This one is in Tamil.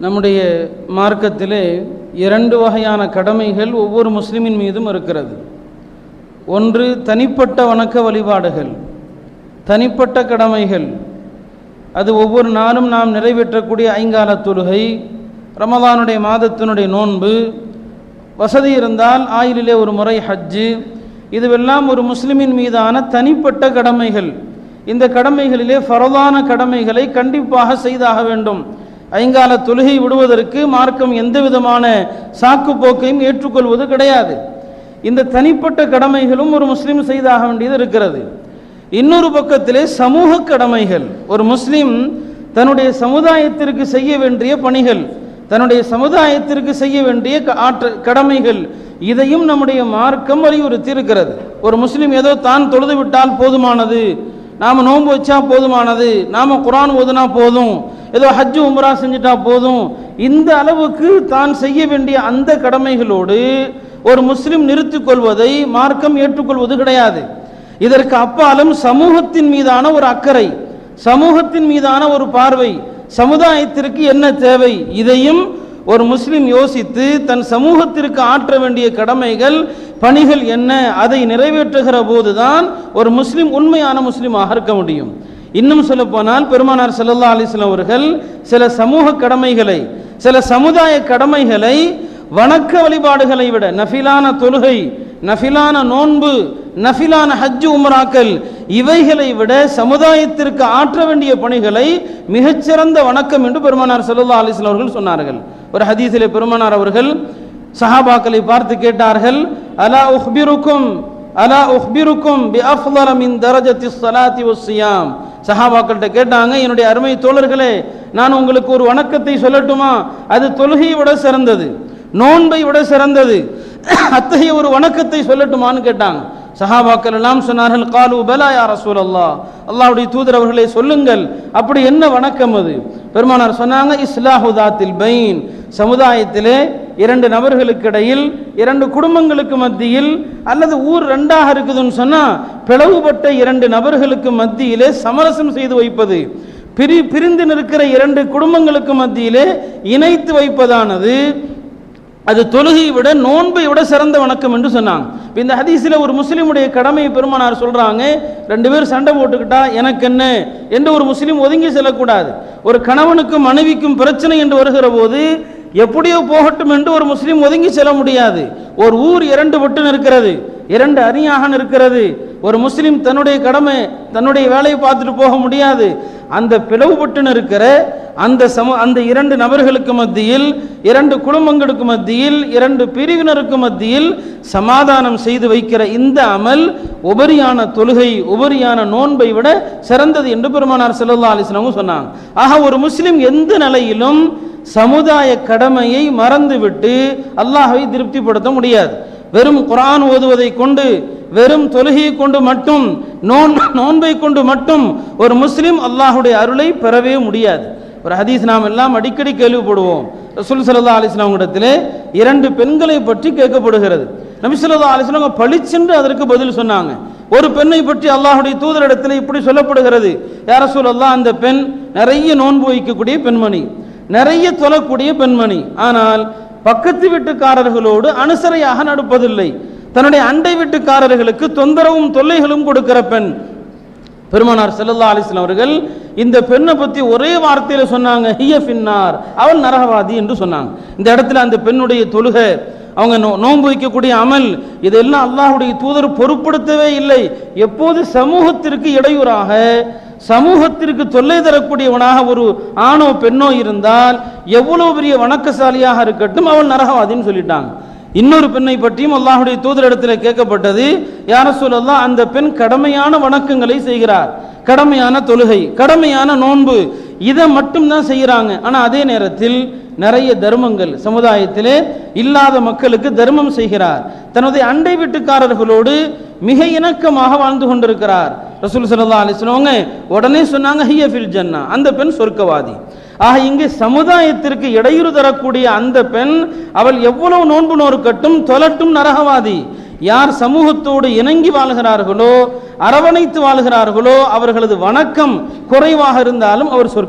நம்முடைய மார்க்கத்திலே இரண்டு வகையான கடமைகள் ஒவ்வொரு முஸ்லிமின் மீதும் இருக்கிறது. ஒன்று தனிப்பட்ட வணக்க வழிபாடுகள். தனிப்பட்ட கடமைகள். அது ஒவ்வொரு நாளும் நாம் நிறைவேற்றக்கூடிய ஐங்கால தொழுகை ரமதானுடைய மாதத்தினுடைய நோன்பு. வசதி இருந்தால் ஆயிலிலே ஒரு முறை ஹஜ்ஜு. இதுவெல்லாம் ஒரு முஸ்லிமின் மீதான தனிப்பட்ட கடமைகள். இந்த கடமைகளிலே ஃபரதான கடமைகளை கண்டிப்பாக செய்தாக வேண்டும். ஐங்கால தொழுகை விடுவதற்கு மார்க்கம் எந்த விதமான சாக்கு போக்கையும் ஏற்றுக்கொள்வது கிடையாது. இந்த தனிப்பட்ட கடமைகளும் ஒரு முஸ்லீம் செய்தாக வேண்டியது இருக்கிறது. இன்னொரு பக்கத்திலே சமூக கடமைகள். ஒரு முஸ்லீம் தன்னுடைய சமுதாயத்திற்கு செய்ய வேண்டிய பணிகள் தன்னுடைய சமுதாயத்திற்கு செய்ய வேண்டிய ஆற்ற கடமைகள் இதையும் நம்முடைய மார்க்கம் வலியுறுத்தி இருக்கிறது ஒரு முஸ்லீம் ஏதோ தான் தொழுது விட்டால் போதுமானது நாம் நோன்பு வச்சா போதுமானது. நாம் குரான் ஓதுனா போதும். ஏதோ ஹஜ்ஜு உம்ரா செஞ்சுட்டா போதும். இந்த அளவுக்கு தான் செய்ய வேண்டிய அந்த கடமைகளோடு ஒரு முஸ்லிம் நிறுத்திக் கொள்வதை மார்க்கம் ஏற்றுக்கொள்வது கிடையாது. இதற்கு அப்பாலும் சமூகத்தின் மீதான ஒரு அக்கறை சமூகத்தின் மீதான ஒரு பார்வை சமுதாயத்திற்கு என்ன தேவை? இதையும் ஒரு முஸ்லிம் யோசித்து தன் சமூகத்திற்கு ஆற்ற வேண்டிய கடமைகள் பணிகள் என்ன அதை நிறைவேற்றுகிற போதுதான் ஒரு முஸ்லீம் உண்மையான முஸ்லீமாக இருக்க முடியும். இன்னும் சொல்ல போனால் பெருமானார் செல்லல்லா அலிஸ்லாம் அவர்கள் சில சமூக கடமைகளை சில சமுதாய கடமைகளை வணக்க வழிபாடுகளை விட நஃபிலான தொழுகை நஃபிலான நோன்பு நஃபிலான ஹஜ்ஜு உமராக்கல் இவைகளை விட சமுதாயத்திற்கு ஆற்ற வேண்டிய பணிகளை மிகச்சிறந்த வணக்கம் என்று பெருமானார் செல்லல்லா அலிஸ்லாம் அவர்கள் சொன்னார்கள். ஒரு ஹதீஸிலே பெருமானார் அவர்கள் சஹாபாக்களை பார்த்து கேட்டார்கள் அலா உஹ்பிருக்கும் அலா உஹ்பிருக்கும் பி அஃலர மின் தரஜத்தி சலாத்தி வஸ்ஸியாம் சஹாபாக்கள்கிட்ட கேட்டாங்க என்னுடைய அருமை தோழர்களே நான் உங்களுக்கு ஒரு வணக்கத்தை சொல்லட்டுமா? அது தொழுகையை விட சிறந்தது நோன்பை விட சிறந்தது அத்தகைய ஒரு வணக்கத்தை சொல்லட்டுமான்னு கேட்டாங்க. சஹாபாக்கள் எல்லாம் சொன்னார்கள் காலு பலா யார் ரசூல் அல்லா அல்லாவுடைய தூதர் அவர்களை சொல்லுங்கள் அப்படி என்ன வணக்கம் அது? பெருமானார் சொன்னாங்க இஸ்லாஹுதாத்தில் பைன். சமுதாயத்திலே இரண்டு நபர்களுக்கு இடையில் இரண்டு குடும்பங்களுக்கு மத்தியில் அல்லது ஊர் ரெண்டாக இருக்குதுன்னு சொன்னா பிளவுபட்ட இரண்டு நபர்களுக்கு மத்தியிலே சமரசம் செய்து வைப்பது. பிரி பிரிந்து நிற்கிற இரண்டு குடும்பங்களுக்கு மத்தியிலே இணைத்து வைப்பதானது. அது தொழுகையை விட நோன்பை விட சிறந்த வணக்கம் என்று சொன்னாங்க. இந்த ஹதீஸில் ஒரு முஸ்லீமுடைய கடமையை பெருமானார் சொல்றாங்க ரெண்டு பேர் சண்டை போட்டுக்கிட்டா எனக்கு என்ன என்று ஒரு முஸ்லீம் ஒதுங்கி செல்லக்கூடாது. ஒரு கணவனுக்கும் மனைவிக்கும் பிரச்சனை என்று வருகிற போது எப்படியோ போகட்டும் என்று ஒரு முஸ்லீம் ஒதுங்கி செல்ல முடியாது. ஒரு ஊர் இரண்டு விட்டு நிற்கிறது இரண்டு அணியாக நிற்கிறது. ஒரு முஸ்லீம் தன்னுடைய கடமை தன்னுடைய வேலையை பார்த்துட்டு போக முடியாது. அந்த பிளவுபட்டு நிற்கிற அந்த சம அந்த இரண்டு நபர்களுக்கு மத்தியில் இரண்டு குடும்பங்களுக்கு மத்தியில் இரண்டு பிரிவினருக்கு மத்தியில் சமாதானம் செய்து வைக்கிற இந்த அமல் உபரியான தொழுகை உபரியான நோன்பை விட சிறந்தது என்று பெருமானார் செல்லல்லா அலிஸ்லாமும் சொன்னாங்க. ஆக ஒரு முஸ்லீம் எந்த நிலையிலும் சமுதாய கடமையை மறந்துவிட்டு அல்லாஹை திருப்திப்படுத்த முடியாது. வெறும் குரான் ஓதுவதை கொண்டு வெறும் தொழுகையை கொண்டு மட்டும் நோன் நோன்பை கொண்டு மட்டும் ஒரு முஸ்லீம் அல்லாஹுடைய அருளை பெறவே முடியாது. ஒரு ஹதீஸ் நாம் எல்லாம் அடிக்கடி கேள்விப்படுவோம். ரசூல் சல்லா அலிஸ்லாம் இடத்திலே இரண்டு பெண்களை பற்றி கேட்கப்படுகிறது. நபி சொல்லா அலிஸ்லாம் பளிச்சென்று அதற்கு பதில் சொன்னாங்க. ஒரு பெண்ணை பற்றி அல்லாஹுடைய தூதரிடத்தில் இப்படி சொல்லப்படுகிறது. யார சொல்லலாம் அந்த பெண் நிறைய நோன்பு வைக்கக்கூடிய பெண்மணி நிறைய தொழக்கூடிய பெண்மணி. ஆனால் பக்கத்து வீட்டுக்காரர்களோடு அனுசரையாக நடப்பதில்லை. தன்னுடைய அண்டை வீட்டுக்காரர்களுக்கு தொந்தரவும் தொல்லைகளும் கொடுக்கிற பெண். பெருமானார் செல்லல்லா அலிஸ்லாம் அவர்கள் இந்த பெண்ணை பற்றி ஒரே வார்த்தையில் சொன்னாங்க ஹிய பின்னார் அவள் நரகவாதி என்று சொன்னாங்க. இந்த இடத்துல அந்த பெண்ணுடைய தொழுகை அவங்க நோ நோன்பு வைக்கக்கூடிய அமல் இதெல்லாம் அல்லாஹுடைய தூதர் பொருட்படுத்தவே இல்லை. எப்போது சமூகத்திற்கு இடையூறாக சமூகத்திற்கு தொல்லை தரக்கூடியவனாக ஒரு ஆணோ பெண்ணோ இருந்தால் எவ்வளவு பெரிய வணக்கசாலியாக இருக்கட்டும் அவள் நரகவாதின்னு சொல்லிட்டாங்க. இன்னொரு பெண்ணை பற்றியும் அல்லாஹுடைய தூதரிடத்தில் கேட்கப்பட்டது யார சொல்லலாம் அந்த பெண் கடமையான வணக்கங்களை செய்கிறார். கடமையான தொழுகை கடமையான நோன்பு இதை மட்டும்தான் செய்கிறாங்க. ஆனால் அதே நேரத்தில் நிறைய தர்மங்கள் சமுதாயத்திலே இல்லாத மக்களுக்கு தர்மம் செய்கிறார். தனது அண்டை வீட்டுக்காரர்களோடு மிக இணக்கமாக வாழ்ந்து கொண்டிருக்கிறார். ரசூல் சல்லா அலிஸ்லவங்க உடனே சொன்னாங்க ஹியஃபில் ஜன்னா. அந்த பெண் சொர்க்கவாதி. ஆக இங்கே சமுதாயத்திற்கு இடையூறு தரக்கூடிய அந்த பெண் அவள் எவ்வளவு நோன்பு நோருக்கட்டும் தொலட்டும் நரகவாதி. யார் சமூகத்தோடு இணங்கி வாழ்கிறார்களோ அரவணைத்து வாழ்கிறார்களோ அவர்களது வணக்கம் குறைவாக இருந்தாலும் அவர் சொர்க்க